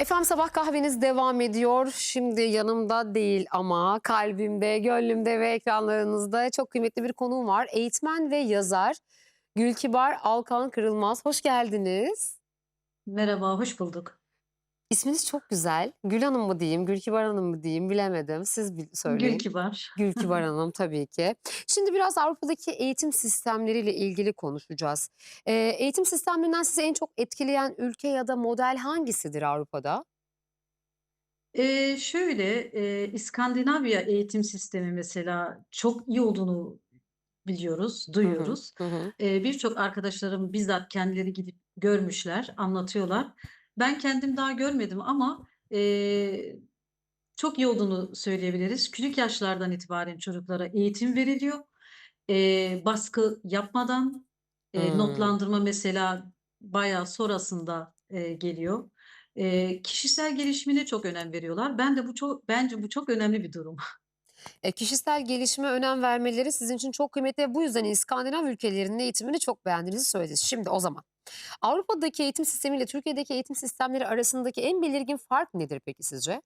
Efendim sabah kahveniz devam ediyor. Şimdi yanımda değil ama kalbimde, gönlümde ve ekranlarınızda çok kıymetli bir konuğum var. Eğitmen ve yazar Gülkibar Alkan Kırılmaz. Hoş geldiniz. Merhaba, hoş bulduk. İsminiz çok güzel. Gül Hanım mı diyeyim, Gülkibar Hanım mı diyeyim bilemedim. Siz bil- söyleyin. Gülkibar. Gülkibar Hanım tabii ki. Şimdi biraz Avrupa'daki eğitim sistemleriyle ilgili konuşacağız. Ee, eğitim sistemlerinden sizi en çok etkileyen ülke ya da model hangisidir Avrupa'da? Ee, şöyle, e, İskandinavya eğitim sistemi mesela çok iyi olduğunu biliyoruz, hı, duyuyoruz. hı hı. Ee, birçok arkadaşlarım bizzat kendileri gidip görmüşler, anlatıyorlar. Ben kendim daha görmedim ama e, çok iyi olduğunu söyleyebiliriz. Küçük yaşlardan itibaren çocuklara eğitim veriliyor. Ee, baskı yapmadan, e, Hmm. notlandırma mesela bayağı sonrasında e, geliyor. E, kişisel gelişimine çok önem veriyorlar. Ben de bu çok bence bu çok önemli bir durum. E, kişisel gelişime önem vermeleri sizin için çok kıymetli bu yüzden İskandinav ülkelerinin eğitimini çok beğendiğinizi söylediniz. Şimdi o zaman Avrupa'daki eğitim sistemiyle Türkiye'deki eğitim sistemleri arasındaki en belirgin fark nedir peki sizce?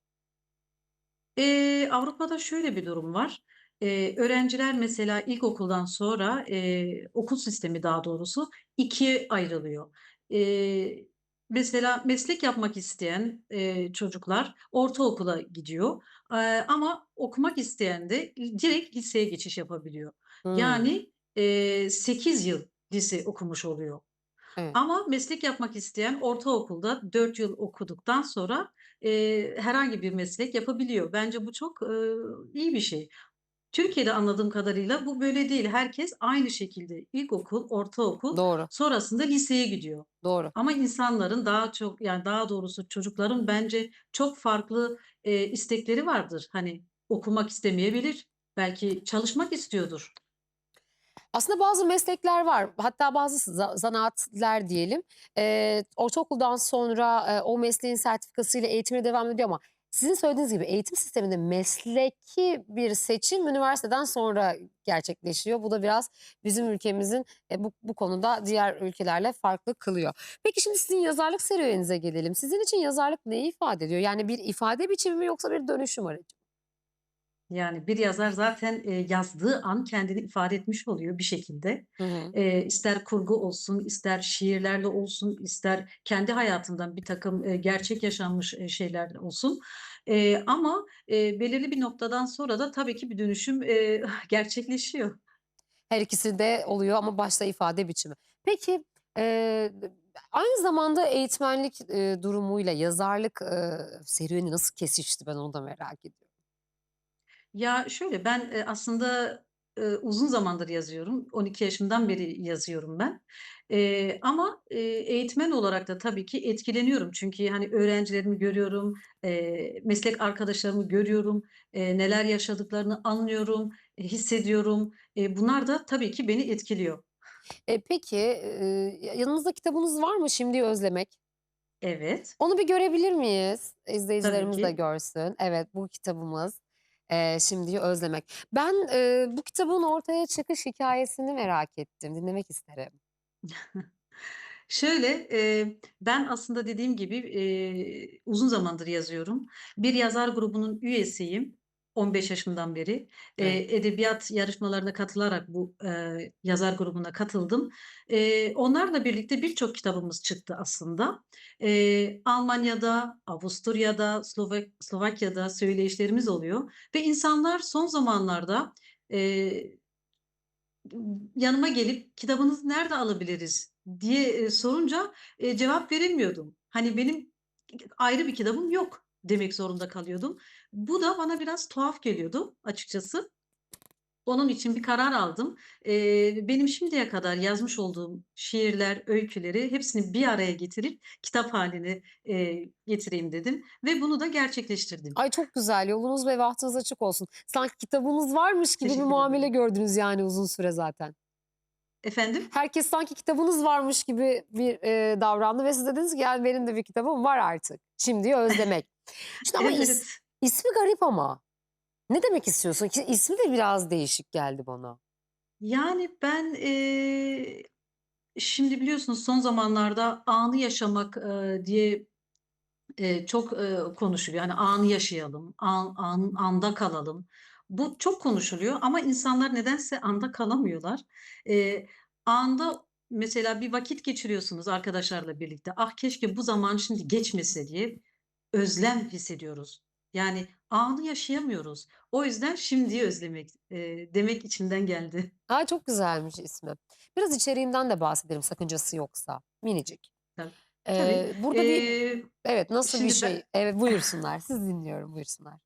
Eee, Avrupa'da şöyle bir durum var. Eee, öğrenciler mesela ilkokuldan sonra eee, okul sistemi daha doğrusu ikiye ayrılıyor. Eee, mesela meslek yapmak isteyen eee, çocuklar ortaokula gidiyor. Eee, ama okumak isteyen de direkt liseye geçiş yapabiliyor. Hmm, Yani eee 8 yıl lise okumuş oluyor. evet. Ama meslek yapmak isteyen ortaokulda 4 yıl okuduktan sonra, eee, herhangi bir meslek yapabiliyor. Bence bu çok, ııı, iyi bir şey. Türkiye'de anladığım kadarıyla bu böyle değil. Herkes aynı şekilde ilkokul, ortaokul, Doğru, sonrasında liseye gidiyor. doğru. Ama insanların daha çok, yani daha doğrusu çocukların bence çok farklı, eee, istekleri vardır. Hani okumak istemeyebilir, belki çalışmak istiyordur. Aslında bazı meslekler var. Hatta bazı za- zanaatler diyelim. Ee, ortaokuldan sonra e, o mesleğin sertifikasıyla eğitimine devam ediyor ama sizin söylediğiniz gibi eğitim sisteminde mesleki bir seçim üniversiteden sonra gerçekleşiyor. Bu da biraz bizim ülkemizin e, bu, bu konuda diğer ülkelerle farklı kılıyor. Peki şimdi sizin yazarlık serüveninize gelelim. Sizin için yazarlık neyi ifade ediyor? Yani bir ifade biçimi mi yoksa bir dönüşüm aracı? mı? Yani bir yazar zaten, eee, yazdığı an kendini ifade etmiş oluyor bir şekilde. Hı hı. Eee, ister kurgu olsun, ister şiirlerle olsun, ister kendi hayatından birtakım, eee, gerçek yaşanmış, eee, şeyler olsun. Eee, ama, eee, belirli bir noktadan sonra da tabii ki bir dönüşüm, eee, gerçekleşiyor. Her ikisi de oluyor ama başta ifade biçimi. Peki, eee, aynı zamanda eğitmenlik, eee, durumuyla yazarlık, eee, serüveni nasıl kesişti? Ben onu da merak ediyorum. Ya, şöyle, ben, eee, aslında, eee, uzun zamandır yazıyorum. 12 yaşımdan beri yazıyorum ben. Eee, ama, eee, eğitmen olarak da tabii ki etkileniyorum. Çünkü, hani, öğrencilerimi görüyorum, eee, meslek arkadaşlarımı görüyorum, eee, neler yaşadıklarını anlıyorum, hissediyorum. Eee, bunlar da tabii ki beni etkiliyor. Eee, peki, eee, yanınızda kitabınız var mı Şimdiyi Özlemek? Evet, Onu bir görebilir miyiz? tabii İzleyicilerimiz de ki. görsün. Evet, bu kitabımız, eee, Şimdiyi Özlemek. Ben, eee, bu kitabın ortaya çıkış hikâyesini merak ettim. Dinlemek isterim. Şöyle, eee, ben aslında dediğim gibi, eee, uzun zamandır yazıyorum. Bir yazar grubunun üyesiyim 15 yaşımdan beri. Evet. Eee, edebiyat yarışmalarına katılarak bu, eee, yazar grubuna katıldım. Eee, onlarla birlikte birçok kitabımız çıktı aslında. Eee, Almanya'da, Avusturya'da, Slovak Slovakya'da söyleyişlerimiz oluyor ve insanlar son zamanlarda, eee yanıma gelip "Kitabınızı nerede alabiliriz?" diye, eee, sorunca, eee, cevap veremiyordum. Hani, benim ayrı bir kitabım yok demek zorunda kalıyordum. Bu da bana biraz tuhaf geliyordu açıkçası. Onun için bir karar aldım. Eee, benim şimdiye kadar yazmış olduğum şiirler, öyküleri hepsini bir araya getirip kitap hâline, eee, getireyim dedim ve bunu da gerçekleştirdim. Ay, çok güzel. Yolunuz ve bahtınız açık olsun. Sanki kitabınız varmış gibi bir muamele gördünüz yani uzun süre zaten. Efendim? Herkes sanki kitabınız varmış gibi bir, eee, davrandı ve siz dediniz ki yani benim de bir kitabım var artık. Şimdiyi özlemek. Şimdi ama is Evet. İsmi garip ama. Ne demek istiyorsun ki? İsmi de biraz değişik geldi bana. Yani ben, eee, şimdi biliyorsunuz son zamanlarda anı yaşamak, eee, diye Eee, çok, eee, konuşuluyor. Hani anı yaşayalım, an an anda kalalım. Bu çok konuşuluyor ama insanlar nedense anda kalamıyorlar. Eee, anda mesela bir vakit geçiriyorsunuz arkadaşlarla birlikte. "Ah, keşke bu zaman şimdi geçmese." diye özlem hissediyoruz. Yani anı yaşayamıyoruz. O yüzden şimdiyi özlemek, eee, demek içimden geldi. A, çok güzelmiş ismi. Biraz içeriğinden de bahsedelim sakıncası yoksa. Minicik. Tabii. Tabii. Eee, burada bir Eee, Evet, nasıl bir şey? ben Evet, buyursunlar. Sizi dinliyorum, buyursunlar.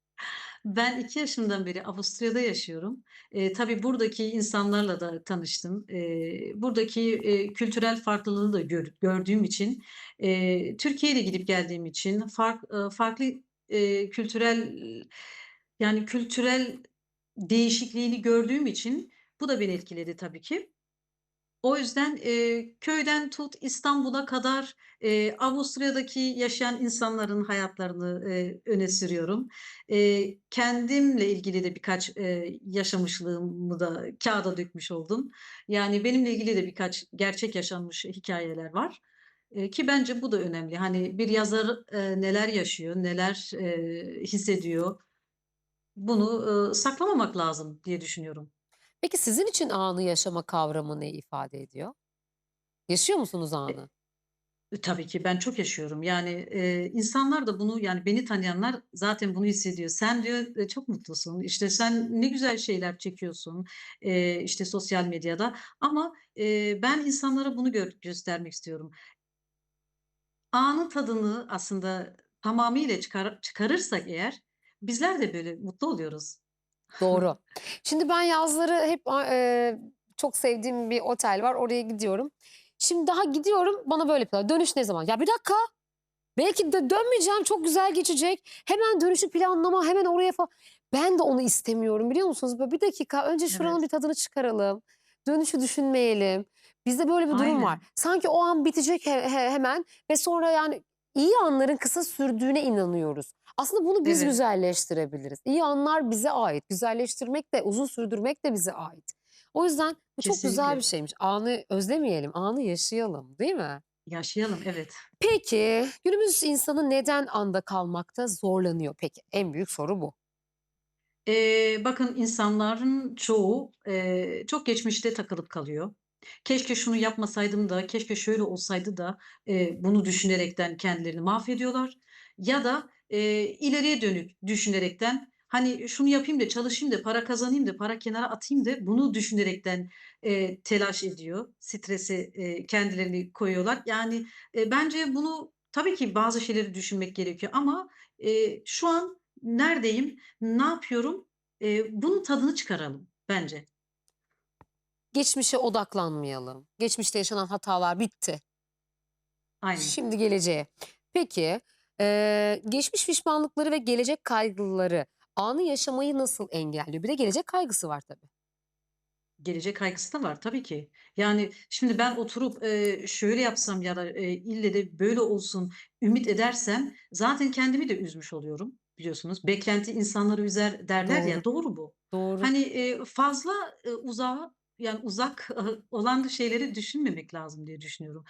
Ben 2 yaşımdan beri Avusturya'da yaşıyorum. Eee, tabii buradaki insanlarla da tanıştım. Eee, buradaki, eee, kültürel farklılığı da gör gördüğüm için, eee, Türkiye'ye de gidip geldiğim için fark eee, farklı, eee, kültürel yani kültürel değişikliğini gördüğüm için bu da beni etkiledi tabii ki. O yüzden, eee, köyden tut İstanbul'a kadar, eee, Avusturya'daki yaşayan insanların hayatlarını, eee, öne sürüyorum. Eee, kendimle ilgili de birkaç, eee, yaşamışlığımı da kâğıda dökmüş oldum. Yani benimle ilgili de birkaç gerçek yaşanmış hikâyeler var, ki bence bu da önemli. Hani bir yazar, eee, neler yaşıyor, neler, eee, hissediyor, bunu, ııı, saklamamak lazım diye düşünüyorum. Peki sizin için anı yaşama kavramı ne ifade ediyor? Yaşıyor musunuz E anı? E, tabii ki ben çok yaşıyorum. Yani, eee, insanlar da bunu, yani beni tanıyanlar zaten bunu hissediyor. "Sen" diyor, eee, "çok mutlusun, işte, sen ne güzel şeyler çekiyorsun, eee, işte, sosyal medyada." Ama, eee, ben insanlara bunu gör göstermek istiyorum. Anın tadını aslında tamamıyla çıkar çıkarırsak eğer bizler de böyle mutlu oluyoruz. Doğru. Şimdi ben yazları hep eee, çok sevdiğim bir otel var, oraya gidiyorum. Şimdi daha gidiyorum, bana böyle yapıyorlar. "Dönüş ne zaman?" Ya bir dakika, belki de dönmeyeceğim, çok güzel geçecek. Hemen dönüşü planlama, hemen oraya fa Ben de onu istemiyorum, biliyor musunuz? Böyle bir dakika, önce şuranın Evet. bir tadını çıkaralım, dönüşü düşünmeyelim. Bizde böyle bir durum var. Aynen. Sanki o an bitecek he he hemen ve sonra yani iyi anların kısa sürdüğüne inanıyoruz. Aslında bunu biz Evet. güzelleştirebiliriz. İyi anlar bize ait. Güzelleştirmek de, uzun sürdürmek de bize ait. O yüzden bu çok güzel bir Kesinlikle. şeymiş. Anı özlemeyelim, anı yaşayalım, değil mi? Yaşayalım, evet. Peki, günümüz insanı neden anda kalmakta zorlanıyor peki? En büyük soru bu. Eee, bakın insanların çoğu, eee, çok geçmişte takılıp kalıyor. "Keşke şunu yapmasaydım da, keşke şöyle olsaydı da." eee, bunu düşünerekten kendilerini mahvediyorlar. Ya da, eee, ileriye dönük düşünerekten, hani, "Şunu yapayım da, çalışayım da, para kazanayım da, para kenara atayım da." bunu düşünerekten, eee, telaş ediyor, strese, eee, kendilerini koyuyorlar. Yani, eee, bence bunu tabii ki bazı şeyleri düşünmek gerekiyor ama, eee, şu an neredeyim, ne yapıyorum, eee, bunun tadını çıkaralım bence. Geçmişe odaklanmayalım. Geçmişte yaşanan hatalar bitti. Aynen. Şimdi geleceğe. Peki, eee, geçmiş pişmanlıkları ve gelecek kaygıları anı yaşamayı nasıl engelliyor? Bir de gelecek kaygısı var tabii. Gelecek kaygısı da var tabii ki. Yani, şimdi ben oturup, eee, şöyle yapsam ya da, eee, ille de böyle olsun ümit edersem zaten kendimi de üzmüş oluyorum biliyorsunuz. "Beklenti insanları üzer." derler Doğru, ya, doğru bu. doğru. Hani, eee, fazla, eee, uzağa, yani uzak olan şeyleri düşünmemek lazım diye düşünüyorum.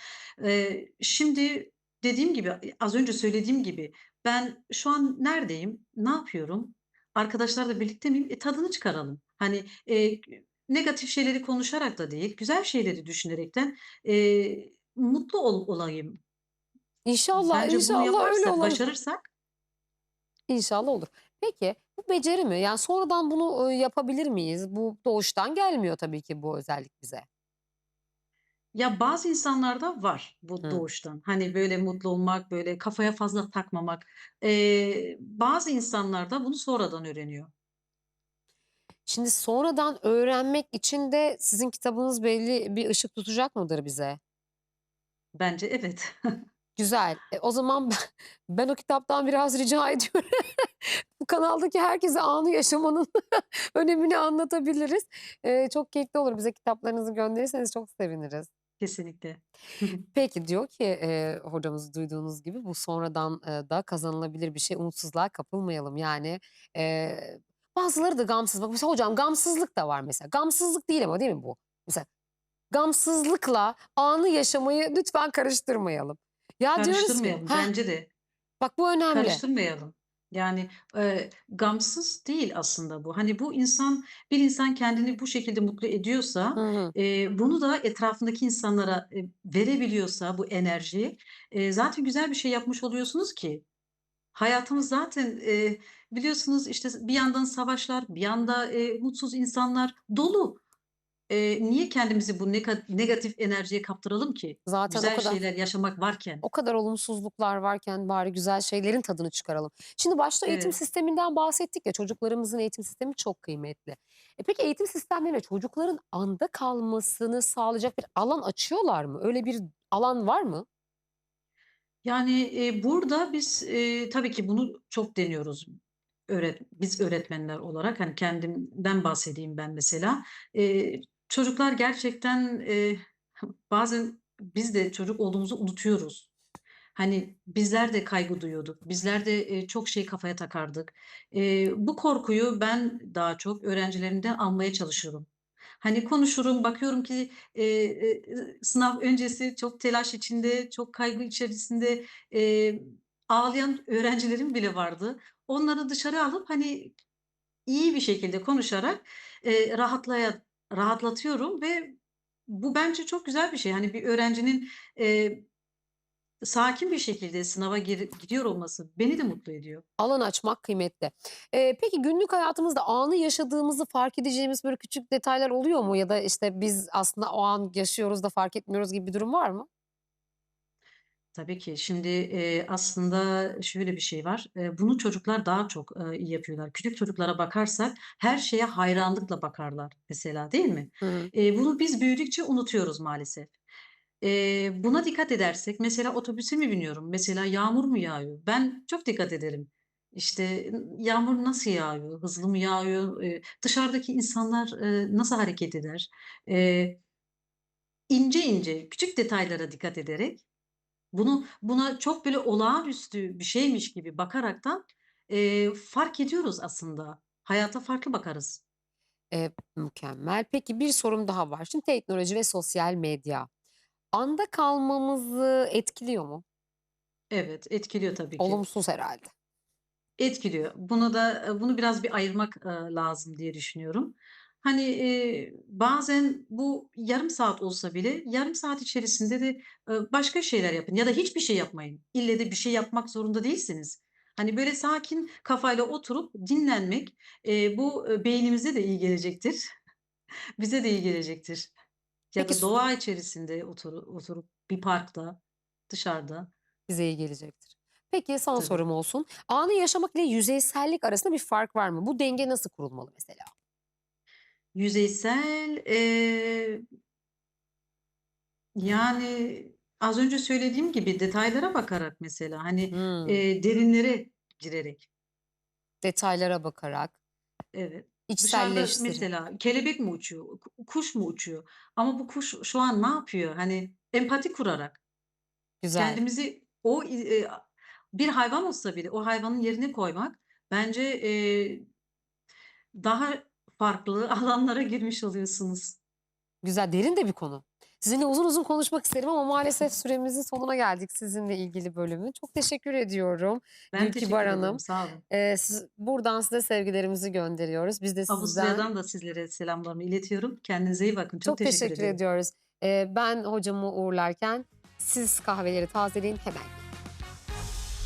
Eee, şimdi dediğim gibi, eee, az önce söylediğim gibi ben şu an neredeyim, ne yapıyorum, arkadaşlarla birlikte miyim? E, tadını çıkaralım. Hani, eee, negatif şeyleri konuşarak da değil, güzel şeyleri düşünerekten, eee, mutlu ol olayım. İnşallah, Bence bunu inşallah öyle yaparsak, olur. başarırsak İnşallah olur. Peki, bu beceri mi? Yani sonradan bunu, yapabilir miyiz? Bu doğuştan gelmiyor tabii ki bu özellik bize. Ya, bazı insanlarda var bu Hı. doğuştan. Hani, böyle mutlu olmak, böyle kafaya fazla takmamak. Eee, bazı insanlar da bunu sonradan öğreniyor. Şimdi sonradan öğrenmek için de sizin kitabınız belli bir ışık tutacak mıdır bize? Bence evet. Güzel. E, o zaman ben ben o kitaptan biraz rica ediyorum. Bu kanaldaki herkese anı yaşamanın önemini anlatabiliriz. Eee, çok keyifli olur. Bize kitaplarınızı gönderirseniz çok seviniriz. Kesinlikle. Peki, diyor ki, eee, hocamız duyduğunuz gibi bu sonradan, eee, da kazanılabilir bir şey. Umutsuzluğa kapılmayalım. Yani, eee, bazıları da gamsız. Bak mesela hocam gamsızlık da var mesela. Gamsızlık değil ama değil mi bu? Mesela gamsızlıkla anı yaşamayı lütfen karıştırmayalım. Ya diyoruz ki Karıştırmayalım Heh. bence de. Bak bu önemli. Karıştırmayalım. Yani, eee, gamsız değil aslında bu. Hani, bu insan bir insan kendini bu şekilde mutlu ediyorsa, Hı hı. eee, bunu da etrafındaki insanlara, eee, verebiliyorsa bu enerjiyi, eee, zaten güzel bir şey yapmış oluyorsunuz ki. Hayatımız zaten, eee, biliyorsunuz, işte, bir yandan savaşlar, bir yanda, eee, mutsuz insanlar dolu. Eee, niye kendimizi bu negatif enerjiye kaptıralım ki? Zaten o Güzel kadar şeyler yaşamak varken. o kadar olumsuzluklar varken bari güzel şeylerin tadını çıkaralım. Şimdi başta eğitim Evet. sisteminden bahsettik ya, çocuklarımızın eğitim sistemi çok kıymetli. E, peki eğitim sistemlerine çocukların anda kalmasını sağlayacak bir alan açıyorlar mı? Öyle bir alan var mı? Yani, eee, burada biz, eee, tabii ki bunu çok deniyoruz. Öğret biz öğretmenler olarak, hani, kendimden bahsedeyim ben mesela. Eee, çocuklar gerçekten, eee, bazen biz de çocuk olduğumuzu unutuyoruz. Hani, bizler de kaygı duyuyorduk. Bizler de, eee, çok şey kafaya takardık. Eee, bu korkuyu ben daha çok öğrencilerimden almaya çalışıyorum. Hani, konuşurum, bakıyorum ki, eee, eee, sınav öncesi çok telaş içinde, çok kaygı içerisinde, eee, ağlayan öğrencilerim bile vardı. Onları dışarı alıp, hani, iyi bir şekilde konuşarak, eee, rahatlaya rahatlatıyorum ve bu bence çok güzel bir şey. Hani, bir öğrencinin, eee, sakin bir şekilde sınava giri gidiyor olması beni de mutlu ediyor. Alan açmak kıymetli. Eee, peki günlük hayatımızda anı yaşadığımızı fark edeceğimiz böyle küçük detaylar oluyor mu? Ya da, işte, biz aslında o an yaşıyoruz da fark etmiyoruz gibi bir durum var mı? Tabii ki. Şimdi, eee, aslında şöyle bir şey var. Eee, bunu çocuklar daha çok, eee, iyi yapıyorlar. Küçük çocuklara bakarsak her şeye hayranlıkla bakarlar mesela, değil mi? Hı hı. Eee, bunu biz büyüdükçe unutuyoruz maalesef. Eee, buna dikkat edersek mesela otobüse mi biniyorum? Mesela yağmur mu yağıyor? Ben çok dikkat ederim. İşte, yağmur nasıl yağıyor? Hızlı mı yağıyor? Eee, dışarıdaki insanlar, eee, nasıl hareket eder? Eee, ince ince küçük detaylara dikkat ederek bunu buna çok böyle olağanüstü bir şeymiş gibi bakaraktan, eee, fark ediyoruz aslında. Hayata farklı bakarız. Eee, mükemmel. Peki bir sorum daha var. Şimdi teknoloji ve sosyal medya anda kalmamızı etkiliyor mu? Evet, etkiliyor tabii ki. Olumsuz herhâlde. Etkiliyor. Buna da, eee, bunu biraz bir ayırmak, eee, lazım diye düşünüyorum. Hani, eee, bazen bu yarım saat olsa bile yarım saat içerisinde de, eee, başka şeyler yapın ya da hiçbir şey yapmayın. İlle de bir şey yapmak zorunda değilsiniz. Hani, böyle sakin kafayla oturup dinlenmek, eee, bu, beynimize de iyi gelecektir. Bize de iyi gelecektir. Ya Peki da doğa içerisinde oturu oturup bir parkta, dışarıda. Bize iyi gelecektir. Peki son Tabii. sorum olsun. Anı yaşamak ile yüzeysellik arasında bir fark var mı? Bu denge nasıl kurulmalı mesela? Yüzeysel, eee yani, az önce söylediğim gibi detaylara bakarak mesela, hani, Hımm. eee, derinlere girerek. Detaylara bakarak, Evet. Dışarıda içselleştirip. mesela kelebek mi uçuyor, ku kuş mu uçuyor ama bu kuş şu an ne yapıyor? Hani, empati kurarak. Güzel. Kendimizi o eee, bir hayvan olsa bile o hayvanın yerine koymak bence, eee daha farklı alanlara girmiş oluyorsunuz. Güzel, derin de bir konu. Sizinle uzun uzun konuşmak isterim ama maalesef süremizin sonuna geldik sizinle ilgili bölümün. Çok teşekkür ediyorum Ben Gülkibar teşekkür ederim, Hanım. sağ olun. Eee, siz buradan size sevgilerimizi gönderiyoruz. Biz de sizden Avusturya'dan da sizlere selamlarımı iletiyorum. Kendinize iyi bakın. Çok Çok teşekkür teşekkür ediyorum. ediyoruz. Eee, ben hocamı uğurlarken siz kahveleri tazeleyin, hemen